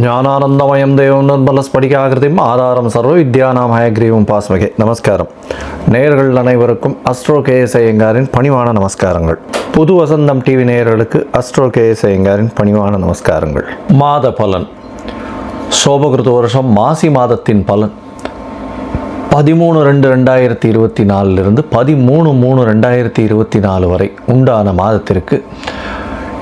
ஞானானந்தமயம் தேவம் நிர்மலஸ் படிகாகிருதியும் ஆதாரம் சர்வ வித்யானாம் ஹயக்ரீவும் பாஸ்மகே. நமஸ்காரம். நேயர்கள் அனைவருக்கும் அஸ்ட்ரோ கேஎஸ் ஐயங்காரின் பணிவான நமஸ்காரங்கள். புது வசந்தம் டிவி நேயர்களுக்கு அஸ்ட்ரோ கேஎஸ் ஐயங்காரின் பணிவான நமஸ்காரங்கள். மாத பலன். சோபகிருத வருஷம் மாசி மாதத்தின் பலன். பதிமூணு ரெண்டு ரெண்டாயிரத்தி இருபத்தி நாலுலேருந்து பதிமூணு மூணு ரெண்டாயிரத்தி இருபத்தி நாலு வரை உண்டான மாதத்திற்கு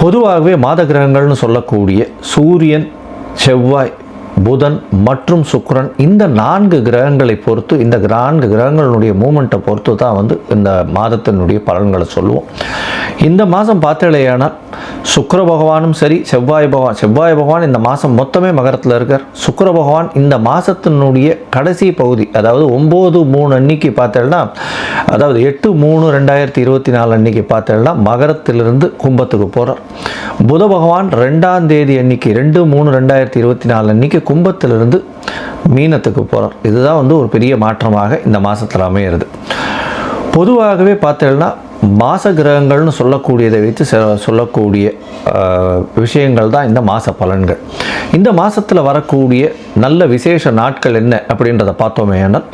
பொதுவாகவே மாத கிரகங்கள்னு சொல்லக்கூடிய சூரியன் செவ்வாய் புதன் மற்றும் சுக்ரன் இந்த நான்கு கிரகங்களை பொறுத்து இந்த நான்கு கிரகங்களுடைய மூமெண்ட்டை பொறுத்து தான் வந்து இந்த மாதத்தினுடைய பலன்களை சொல்லுவோம். இந்த மாதம் பார்த்தலையானால் சுக்ர பகவானும் சரி செவ்வாய் பகவான் செவ்வாய் பகவான் இந்த மாதம் மொத்தமே மகரத்தில் இருக்கார். சுக்கர பகவான் இந்த மாதத்தினுடைய கடைசி பகுதி அதாவது ஒம்பது மூணு அன்னைக்கு பார்த்தேன்னா அதாவது எட்டு மூணு ரெண்டாயிரத்தி இருபத்தி நாலு அன்னைக்கு பார்த்தேன்னா மகரத்திலிருந்து கும்பத்துக்கு போகிறார் புத பகவான் ரெண்டாம் தேதி அன்னைக்கு ரெண்டு மூணு ரெண்டாயிரத்தி இருபத்தி நாலு அன்னைக்கு கும்பத்திலிருந்து மீனத்துக்கு போகிறார் இதுதான் வந்து ஒரு பெரிய மாற்றமாக இந்த மாதத்தில் அமையிறது. பொதுவாகவே பார்த்தீங்கன்னா மாச கிரகங்கள்னு சொல்லக்கூடியதை வைத்து செ- சொல்லக்கூடிய விஷயங்கள் தான் இந்த மாத பலன்கள். இந்த மாதத்தில் வரக்கூடிய நல்ல விசேஷ நாட்கள் என்ன அப்படின்றத பார்த்தோமே ஆனால்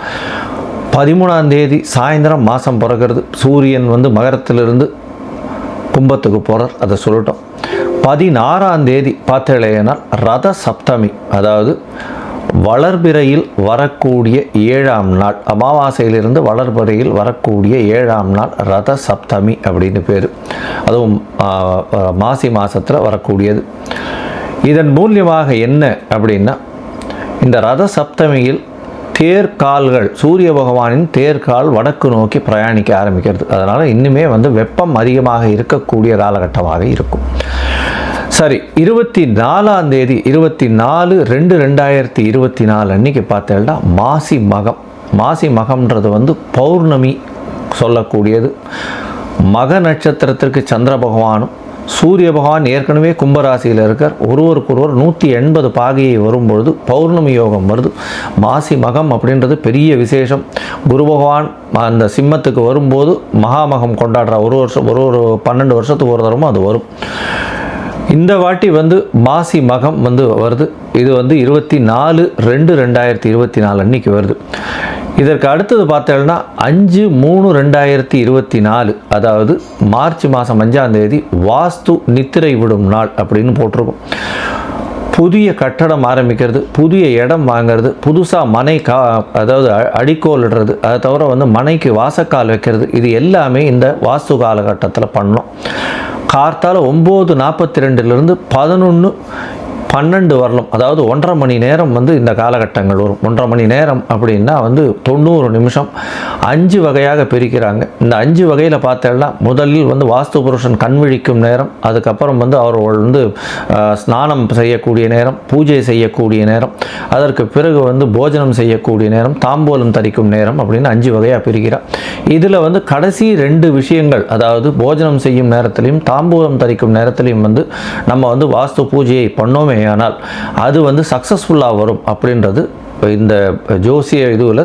பதிமூணாம் தேதி சாயந்தரம் மாதம் பிறகுறது. சூரியன் வந்து மகரத்திலிருந்து கும்பத்துக்கு போகிறார் அதை சொல்லட்டும். பதினாறாம் தேதி பார்த்தேனால் ரத சப்தமி அதாவது வளர்பிறையில் வரக்கூடிய ஏழாம் நாள் அமாவாசையிலிருந்து வளர்பிறையில் வரக்கூடிய ஏழாம் நாள் ரத சப்தமி அப்படின்னு பேர். அதுவும் மாசி மாதத்தில் வரக்கூடியது. இதன் மூலியமாக என்ன அப்படின்னா இந்த ரத சப்தமியில் தேர்கால்கள் சூரிய பகவானின் தேர்கால் வடக்கு நோக்கி பிரயாணிக்க ஆரம்பிக்கிறது. அதனால் இன்னுமே வந்து வெப்பம் அதிகமாக இருக்கக்கூடிய காலகட்டமாக இருக்கும். சரி இருபத்தி நாலாம் தேதி இருபத்தி நாலு ரெண்டு ரெண்டாயிரத்தி இருபத்தி நாலு அன்னைக்கு பார்த்தேன்னா மாசி மகம். மாசி மகம்ன்றது வந்து பௌர்ணமி சொல்லக்கூடியது. மக நட்சத்திரத்திற்கு சந்திர பகவானும் சூரிய பகவான் ஏற்கனவே கும்பராசியில் இருக்கார். ஒருவருக்கொருவர் நூற்றி எண்பது பாகையை வரும்பொழுது பௌர்ணமி யோகம் வருது. மாசி மகம் அப்படின்றது பெரிய விசேஷம். குரு பகவான் அந்த சிம்மத்துக்கு வரும்போது மகாமகம் கொண்டாடுற ஒரு வருஷம் ஒரு ஒரு பன்னெண்டு வருஷத்துக்கு ஒரு தரமும் அது வரும். இந்த வாட்டி வந்து மாசி மகம் வந்து வருது. இது வந்து இருபத்தி நாலு ரெண்டு ரெண்டாயிரத்தி இருபத்தி நாலு அன்னைக்கு வருது. இதற்கு அடுத்தது பார்த்தோம்னா அஞ்சு மூணு ரெண்டாயிரத்தி இருபத்தி நாலு அதாவது மார்ச் மாதம் அஞ்சாம் தேதி வாஸ்து நித்திரை விடும் நாள் அப்படின்னு போட்டிருக்கும். புதிய கட்டடம் ஆரம்பிக்கிறது புதிய இடம் வாங்குறது புதுசாக மனை கா அதாவது அ- அதை தவிர வந்து மனைக்கு வாசக்கால் வைக்கிறது இது எல்லாமே இந்த வாஸ்து காலகட்டத்தில் பண்ணோம் கார்த்தால் ஒம்பது நாற்பத்தி ரெண்டுலேருந்து பதினொன்று பன்னெண்டு வரலும் அதாவது ஒன்றரை மணி நேரம் வந்து இந்த காலகட்டங்கள் வரும். ஒன்றரை மணி நேரம் அப்படின்னா வந்து தொண்ணூறு நிமிஷம் அஞ்சு வகையாக பிரிக்கிறாங்க. இந்த அஞ்சு வகையில் பார்த்தேன்னா முதலில் வந்து வாஸ்து புருஷன் கண் விழிக்கும் நேரம் அதுக்கப்புறம் வந்து அவர்கள் வந்து ஸ்நானம் செய்யக்கூடிய நேரம் பூஜை செய்யக்கூடிய நேரம் அதற்கு பிறகு வந்து போஜனம் செய்யக்கூடிய நேரம் தாம்பூலம் தரிக்கும் நேரம் அப்படின்னு அஞ்சு வகையாக பிரிக்கிறார். இதில் வந்து கடைசி ரெண்டு விஷயங்கள் அதாவது போஜனம் செய்யும் நேரத்திலையும் தாம்பூலம் தரிக்கும் நேரத்திலையும் வந்து நம்ம வந்து வாஸ்து பூஜையை பண்ணோமே ஆனால் அது வந்து சக்ஸஸ்ஃபுல்லாக வரும் அப்படின்றது இந்த ஜோசிய இதுவில்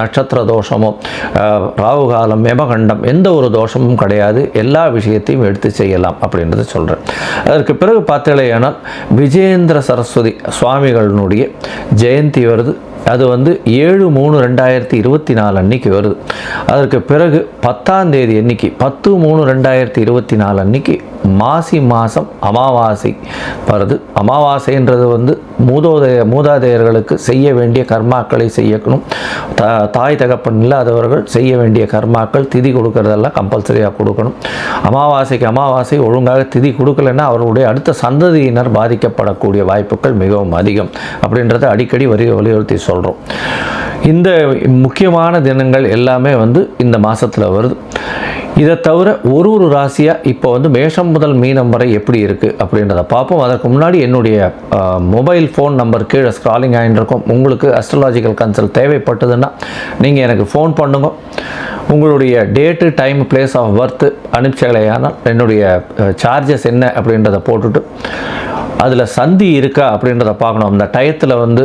நட்சத்திர தோஷமோ ராகுகாலம் ராகு யமகண்டம் எந்த ஒரு தோஷமும் கிடையாது. எல்லா விஷயத்தையும் எடுத்து செய்யலாம் அப்படின்றத சொல்கிறேன் அதற்கு பிறகு பார்த்தீங்களேயானால் விஜயேந்திர சரஸ்வதி சுவாமிகளினுடைய ஜெயந்தி வருது. அது வந்து ஏழு மூணு ரெண்டாயிரத்தி இருபத்தி நாலு அன்னைக்கு வருது. அதற்கு பிறகு பத்தாம் தேதி அன்னைக்கு பத்து மூணு ரெண்டாயிரத்தி இருபத்தி நாலு அன்னைக்கு மாசி மாதம் அமாவாசை. வருது அமாவாசைன்றது வந்து மூதோதய மூதாதையர்களுக்கு செய்ய வேண்டிய கர்மாக்களை செய்யணும் த தாய் தகப்பன் இல்லாதவர்கள் செய்ய வேண்டிய கர்மாக்கள் திதி கொடுக்கறதெல்லாம் கம்பல்சரியாக கொடுக்கணும். அமாவாசைக்கு அமாவாசை ஒழுங்காக திதி கொடுக்கலைன்னா அவர்களுடைய அடுத்த சந்ததியினர் பாதிக்கப்படக்கூடிய வாய்ப்புகள் மிகவும் அதிகம். அப்படின்றத அடிக்கடி வரி வலியுறுத்தி சொல்கிறோம் இந்த முக்கியமான தினங்கள் எல்லாமே வந்து இந்த மாதத்தில் வருது. இதை தவிர ஒரு ஒரு ராசியாக இப்போ வந்து மேஷம் முதல் மீனம் வரை எப்படி இருக்குது அப்படின்றத பார்ப்போம். அதற்கு முன்னாடி என்னுடைய மொபைல் ஃபோன் நம்பர் கீழே ஸ்க்ராலிங் ஆகிட்டு உங்களுக்கு அஸ்ட்ராலாஜிக்கல் கன்சல்ட் தேவைப்பட்டதுன்னா நீங்கள் எனக்கு ஃபோன் பண்ணுங்க. உங்களுடைய date time place of birth அனுப்பிச்சலையானால் என்னுடைய சார்ஜஸ் என்ன அப்படின்றத போட்டுட்டு அதில் சந்தி இருக்கா அப்படின்றத பார்க்கணும். அந்த டயத்தில் வந்து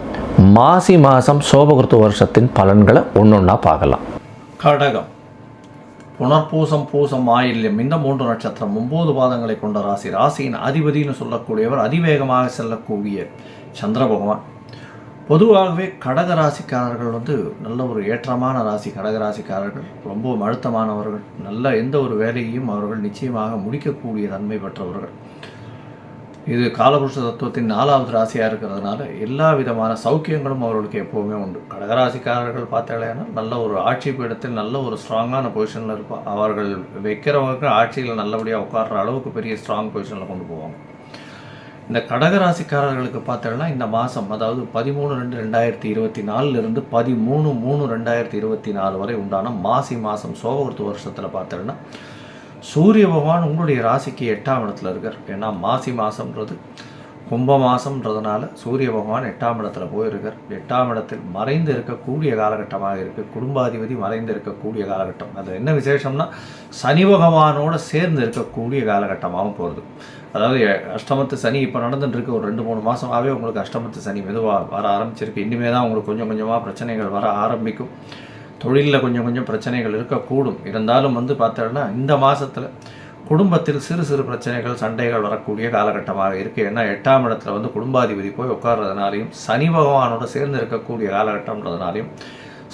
மாசி மாதம் சோபகிருத்து வருஷத்தின் பலன்களை ஒன்றொன்னா பார்க்கலாம். கடகம். புனர்பூசம் பூசம் ஆயில்யம். இந்த மூன்று நட்சத்திரம் ஒன்பது பாதங்களை கொண்ட ராசி. ராசியின் அதிபதினு சொல்லக்கூடியவர் அதிவேகமாக செல்லக்கூடிய சந்திர பகவான். பொதுவாகவே கடக ராசிக்காரர்கள் வந்து நல்ல ஒரு ஏற்றமான ராசி. கடக ராசிக்காரர்கள் ரொம்பவும் அழுத்தமானவர்கள். நல்ல எந்த ஒரு வேலையையும் அவர்கள் நிச்சயமாக முடிக்கக்கூடிய தன்மை பெற்றவர்கள். இது காலபுருஷ தத்துவத்தின் நாலாவது ராசியாக இருக்கிறதுனால எல்லா விதமான சௌக்கியங்களும் அவர்களுக்கு எப்போவுமே உண்டு. கடகராசிக்காரர்கள் பார்த்தாலேனா நல்ல ஒரு ஆட்சி பீடத்தில் நல்ல ஒரு ஸ்ட்ராங்கான பொசிஷனில் இருப்பார் அவர்கள் வைக்கிறவங்க ஆட்சியில் நல்லபடியாக உட்கார்ற அளவுக்கு பெரிய ஸ்ட்ராங் பொசிஷனில் கொண்டு போவாங்க. இந்த கடகராசிக்காரர்களுக்கு பார்த்தோம்னா இந்த மாதம் அதாவது பதிமூணு ரெண்டு ரெண்டாயிரத்தி இருபத்தி நாலுலேருந்து பதிமூணு மூணு ரெண்டாயிரத்தி இருபத்தி நாலு வரை உண்டான மாசி மாதம் சோகவர்த்து வருஷத்தில் பார்த்தோம்னா சூரிய பகவான் உங்களுடைய ராசிக்கு எட்டாம் இடத்துல இருக்கார். ஏன்னா மாசி மாதம்ன்றது கும்ப மாதம்ன்றதுனால சூரிய பகவான் எட்டாம் இடத்துல போயிருக்கார். எட்டாம் இடத்தில் மறைந்து இருக்கக்கூடிய காலகட்டமாக இருக்குது குடும்பாதிபதி மறைந்து இருக்கக்கூடிய காலகட்டம். அது என்ன விசேஷம்னா சனி பகவானோடு சேர்ந்து இருக்கக்கூடிய காலகட்டமாகவும் போகிறது அதாவது அஷ்டமத்து சனி இப்போ நடந்துட்டுருக்கு ஒரு ரெண்டு மூணு மாதமாகவே உங்களுக்கு அஷ்டமத்து சனி மெதுவாக வர ஆரம்பிச்சிருக்கு. இனிமே தான் உங்களுக்கு கொஞ்சம் கொஞ்சமாக பிரச்சனைகள் வர ஆரம்பிக்கும். தொழிலில் கொஞ்சம் கொஞ்சம் பிரச்சனைகள் இருக்கக்கூடும். இருந்தாலும் வந்து பார்த்தோன்னா இந்த மாதத்தில் குடும்பத்தில் சிறு சிறு பிரச்சனைகள் சண்டைகள் வரக்கூடிய காலகட்டமாக இருக்குது ஏன்னா எட்டாம் இடத்துல வந்து குடும்பாதிபதி போய் உட்கார்றதுனாலையும் சனி பகவானோட சேர்ந்து இருக்கக்கூடிய காலகட்டம்ன்றதுனாலையும்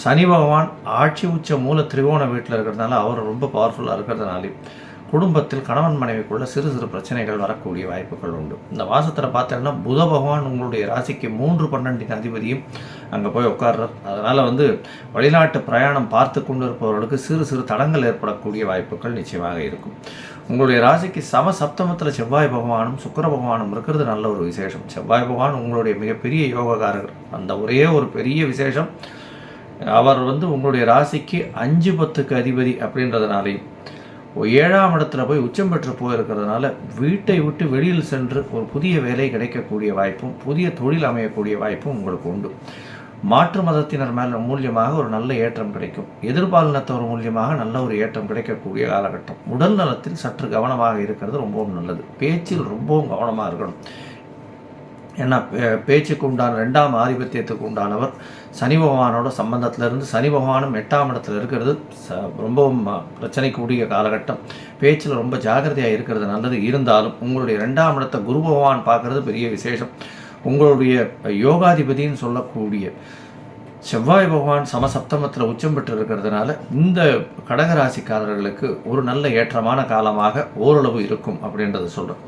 சனி பகவான் ஆட்சி உச்ச மூல திரிகோண வீட்டில் இருக்கிறதுனால அவர் ரொம்ப பவர்ஃபுல்லாக இருக்கிறதுனாலையும் குடும்பத்தில் கணவன் மனைவிக்குள்ள சிறு சிறு பிரச்சனைகள் வரக்கூடிய வாய்ப்புகள் உண்டு. இந்த வாசத்தில் பார்த்தோம்னா புத பகவான் உங்களுடைய ராசிக்கு மூன்று பன்னெண்டின் அதிபதியும் அங்கே போய் உட்கார்றார். அதனால் வந்து வெளிநாட்டு பிரயாணம் பார்த்து கொண்டு இருப்பவர்களுக்கு சிறு சிறு தடங்கள் ஏற்படக்கூடிய வாய்ப்புகள் நிச்சயமாக இருக்கும். உங்களுடைய ராசிக்கு சம சப்தமத்தில் செவ்வாய் பகவானும் சுக்கர பகவானும் இருக்கிறது நல்ல ஒரு விசேஷம். செவ்வாய் பகவான் உங்களுடைய மிகப்பெரிய யோகக்காரகர் அந்த ஒரே ஒரு பெரிய விசேஷம். அவர் வந்து உங்களுடைய ராசிக்கு அஞ்சு பத்துக்கு அதிபதி அப்படின்றதுனாலையும் ஏழாம் இடத்துல போய் உச்சம் பெற்று போயிருக்கிறதுனால வீட்டை விட்டு வெளியில் சென்று ஒரு புதிய வேலை கிடைக்கக்கூடிய வாய்ப்பும் புதிய தொழில் அமையக்கூடிய வாய்ப்பும் உங்களுக்கு உண்டு. மாற்று மதத்தினர் மேல் மூலியமாக ஒரு நல்ல ஏற்றம் கிடைக்கும். எதிர்பாலினத்தவர் மூலியமாக நல்ல ஒரு ஏற்றம் கிடைக்கக்கூடிய காலகட்டம். உடல் நலத்தில் சற்று கவனமாக இருக்கிறது ரொம்பவும் நல்லது. பேச்சில் ரொம்பவும் கவனமாக இருக்கணும். ஏன்னா பே- பேச்சுக்கு உண்டான ரெண்டாம் ஆதிபத்தியத்துக்கு உண்டானவர் சனி பகவானோட சம்பந்தத்திலிருந்து சனி பகவானும் எட்டாம் இடத்துல இருக்கிறது. ச ரொம்பவும் பிரச்சனைக்குரிய காலகட்டம். பேச்சில் ரொம்ப ஜாக்கிரதையாக இருக்கிறது நல்லது. இருந்தாலும் உங்களுடைய ரெண்டாம் இடத்தை குரு பகவான் பார்க்கறது பெரிய விசேஷம். உங்களுடைய யோகாதிபதின்னு சொல்லக்கூடிய செவ்வாய் பகவான் சமசப்தமத்தில் உச்சம் பெற்று இருக்கிறதுனால இந்த கடகராசிக்காரர்களுக்கு ஒரு நல்ல ஏற்றமான காலமாக ஓரளவு இருக்கும் அப்படின்றத சொல்கிறேன்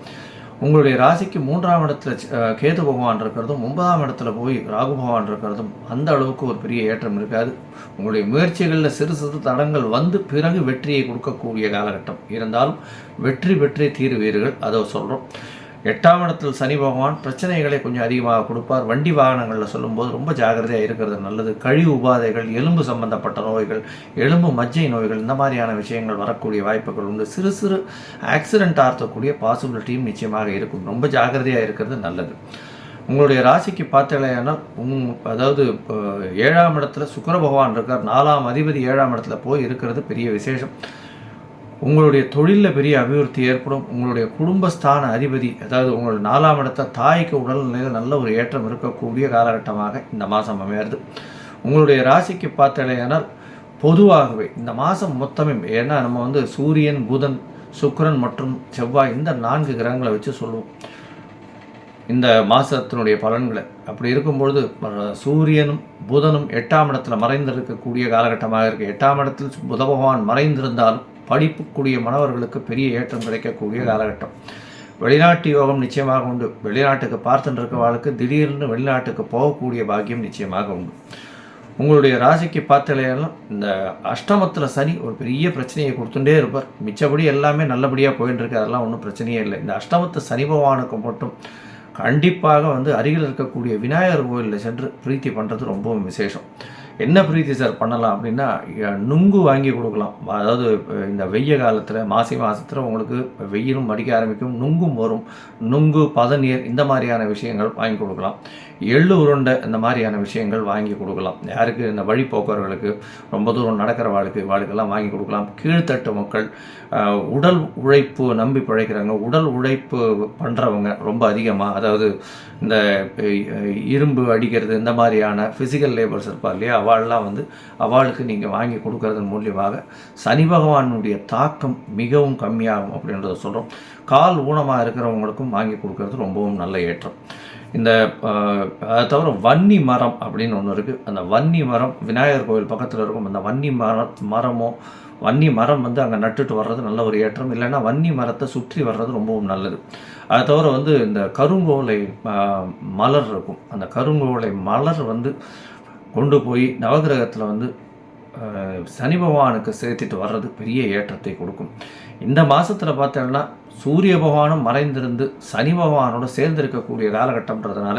உங்களுடைய ராசிக்கு மூன்றாம் இடத்துல கேது பகவான் இருக்கிறதும் ஒன்பதாம் இடத்துல போய் ராகு பகவான் இருக்கிறதும் அந்த அளவுக்கு ஒரு பெரிய ஏற்றம் இருக்காது. உங்களுடைய முயற்சிகளில் சிறு சிறு தடங்கள் வந்து பிறகு வெற்றியை கொடுக்கக்கூடிய காலகட்டம். இருந்தாலும் வெற்றி வெற்றி தீர்வீர்கள் அதை சொல்கிறோம் எட்டாம் இடத்தில் சனி பகவான் பிரச்சனைகளை கொஞ்சம் அதிகமாக கொடுப்பார். வண்டி வாகனங்களில் சொல்லும்போது ரொம்ப ஜாக்கிரதையாக இருக்கிறது நல்லது. கழிவு உபாதைகள் எலும்பு சம்பந்தப்பட்ட நோய்கள் எலும்பு மஜ்ஜை நோய்கள் இந்த மாதிரியான விஷயங்கள் வரக்கூடிய வாய்ப்புகள் உண்டு. சிறு சிறு ஆக்சிடென்ட் ஆர்த்தக்கூடிய பாசிபிலிட்டியும் நிச்சயமாக இருக்கும். ரொம்ப ஜாக்கிரதையாக இருக்கிறது நல்லது. உங்களுடைய ராசிக்கு பார்த்தலையானால் உங் அதாவது இப்போ ஏழாம் இடத்துல சுக்கர பகவான் இருக்கார். நாலாம் அதிபதி ஏழாம் இடத்துல போய் இருக்கிறது பெரிய விசேஷம். உங்களுடைய தொழிலில் பெரிய அபிவிருத்தி ஏற்படும் உங்களுடைய குடும்பஸ்தான அதிபதி அதாவது உங்களுடைய நாலாம் இடத்த தாய்க்கு உடல்நிலையில் நல்ல ஒரு ஏற்றம் இருக்கக்கூடிய காலகட்டமாக இந்த மாதம் அமையிறது. உங்களுடைய ராசிக்கு பார்த்தலையானால் பொதுவாகவே இந்த மாதம் மொத்தமே ஏன்னா நம்ம வந்து சூரியன் புதன் சுக்கரன் மற்றும் செவ்வாய் இந்த நான்கு கிரகங்களை வச்சு சொல்லுவோம். இந்த மாதத்தினுடைய பலன்களை. அப்படி இருக்கும்பொழுது சூரியனும் புதனும் எட்டாம் இடத்துல மறைந்திருக்கக்கூடிய காலகட்டமாக இருக்குது எட்டாம் இடத்தில் புத பகவான் மறைந்திருந்தாலும் படிப்புக்கூடிய மாணவர்களுக்கு பெரிய ஏற்றம் கிடைக்கக்கூடிய காலகட்டம். வெளிநாட்டு யோகம் நிச்சயமாக உண்டு. வெளிநாட்டுக்கு பார்த்துட்டு இருக்கவாளுக்கு திடீர்னு வெளிநாட்டுக்கு போகக்கூடிய பாக்கியம் நிச்சயமாக உண்டு. உங்களுடைய ராசிக்கு பார்த்தலையெல்லாம் இந்த அஷ்டமத்தில் சனி ஒரு பெரிய பிரச்சனையை கொடுத்துட்டே இருப்பார். மிச்சபடி எல்லாமே நல்லபடியாக போயின்னு இருக்கு அதெல்லாம் ஒன்றும் பிரச்சனையே இல்லை. இந்த அஷ்டமத்து சனி பகவானுக்கு மட்டும் கண்டிப்பாக வந்து அருகில் இருக்கக்கூடிய விநாயகர் கோயிலில் சென்று பிரீத்தி பண்ணுறது ரொம்பவும் விசேஷம். என்ன பிரீத்தி சார் பண்ணலாம் அப்படின்னா நுங்கு வாங்கி கொடுக்கலாம். அதாவது இந்த வெய்ய காலத்தில் மாசி மாதத்தில் உங்களுக்கு வெயிலும் அடிக்க ஆரம்பிக்கும் நுங்கும் வரும். நுங்கு பதநீர் இந்த மாதிரியான விஷயங்கள் வாங்கி கொடுக்கலாம். எள்ளு உருண்டை இந்த மாதிரியான விஷயங்கள் வாங்கி கொடுக்கலாம். யாருக்கு? இந்த வழி போக்குவரர்களுக்கு ரொம்ப தூரம் நடக்கிற வாழ்க்கை வாழ்க்கெல்லாம் வாங்கி கொடுக்கலாம். கீழ்த்தட்டு மக்கள் உடல் உழைப்பு நம்பி பிழைக்கிறாங்க. உடல் உழைப்பு பண்ணுறவங்க ரொம்ப அதிகமாக அதாவது இந்த இரும்பு அடிக்கிறது இந்த மாதிரியான ஃபிசிக்கல் லேபர்ஸ் இருப்பார் இல்லையா? அவாள்லாம் வந்து அவளுக்கு நீங்கள் வாங்கி கொடுக்கறதன் மூலியமாக சனி பகவானுடைய தாக்கம் மிகவும் கம்மியாகும் அப்படின்றத சொல்கிறோம் கால் ஊனமாக இருக்கிறவங்களுக்கும் வாங்கி கொடுக்கறது ரொம்பவும் நல்ல ஏற்றம். இந்த அதை தவிர வன்னி மரம் அப்படின்னு ஒன்று இருக்குது அந்த வன்னி மரம் விநாயகர் கோவில் பக்கத்தில் இருக்கும் அந்த வன்னி மரம் மரமோ வன்னி மரம் வந்து அங்கே நட்டுட்டு வர்றது நல்ல ஒரு ஏற்றம். இல்லைன்னா வன்னி மரத்தை சுற்றி வர்றது ரொம்பவும் நல்லது. அதை தவிர வந்து இந்த கருங்கோலை மலர் இருக்கும். அந்த கருங்கோலை மலர் வந்து கொண்டு போய் நவகிரகத்தில் வந்து சனி பகவானுக்கு சேர்த்துட்டு வர்றது பெரிய ஏற்றத்தை கொடுக்கும். இந்த மாதத்தில் பார்த்தோம்னா சூரிய பகவானும் மறைந்திருந்து சனி பகவானோட சேர்ந்து இருக்கக்கூடிய காலகட்டம்ன்றதுனால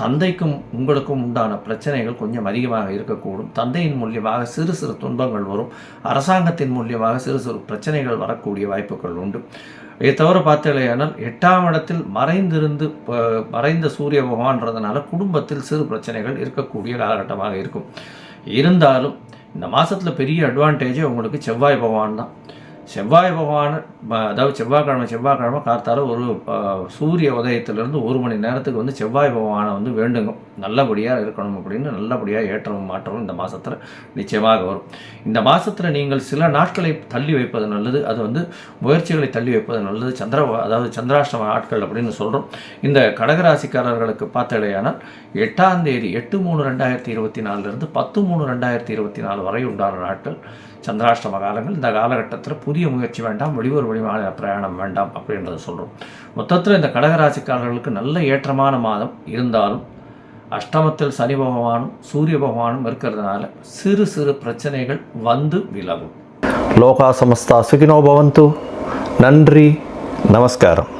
தந்தைக்கும் உங்களுக்கும் உண்டான பிரச்சனைகள் கொஞ்சம் அதிகமாக இருக்கக்கூடும். தந்தையின் மூலியமாக சிறு சிறு துன்பங்கள் வரும். அரசாங்கத்தின் மூலியமாக சிறு சிறு பிரச்சனைகள் வரக்கூடிய வாய்ப்புகள் உண்டு. இதை தவிர பார்த்தீங்களேனால் எட்டாம் இடத்தில் மறைந்திருந்து ப- மறைந்த சூரிய பகவான்றதுனால குடும்பத்தில் சிறு பிரச்சனைகள் இருக்கக்கூடிய காலகட்டமாக இருக்கும். இருந்தாலும் இந்த மாதத்தில் பெரிய அட்வான்டேஜே உங்களுக்கு செவ்வாய் பகவான் தான். செவ்வாய் பகவான் அதாவது செவ்வாய்க்கிழமை செவ்வாய்க்கிழமை காத்தால ஒரு சூரிய உதயத்திலிருந்து ஒரு மணி நேரத்துக்கு வந்து செவ்வாய் பகவானை வந்து வேண்டுங்க நல்லபடியாக இருக்கணும் அப்படின்னு நல்லபடியாக ஏற்றமும் மாற்றமும் இந்த மாதத்தில் நிச்சயமாக வரும். இந்த மாதத்தில் நீங்கள் சில நாட்களை தள்ளி வைப்பது நல்லது. அது வந்து முயற்சிகளை தள்ளி வைப்பது நல்லது. சந்திர அதாவது சந்திராஷ்டம நாட்கள் அப்படின்னு சொல்கிறோம் இந்த கடகராசிக்காரர்களுக்கு பார்த்தடையானால் எட்டாம் தேதி எட்டு மூணு ரெண்டாயிரத்தி இருபத்தி நாலுலேருந்து பத்து மூணு ரெண்டாயிரத்தி இருபத்தி நாலு வரை உண்டான நாட்கள். சந்திராஷ்டம காலங்கள் இந்த காலகட்டத்தில் புதிய முயற்சி வேண்டாம் வெளியூர் வழிமான பிரயாணம் வேண்டாம் அப்படின்றத சொல்கிறோம் மொத்தத்தில் இந்த கடகராசிக்காரர்களுக்கு நல்ல ஏற்றமான மாதம் இருந்தாலும் அஷ்டமத்தில் சனி பகவானும் சூரிய பகவானும் இருக்கிறதுனால சிறு சிறு பிரச்சனைகள் வந்து விலகும். லோகா சமஸ்தா சுகினோ பவந்து. நன்றி நமஸ்காரம்.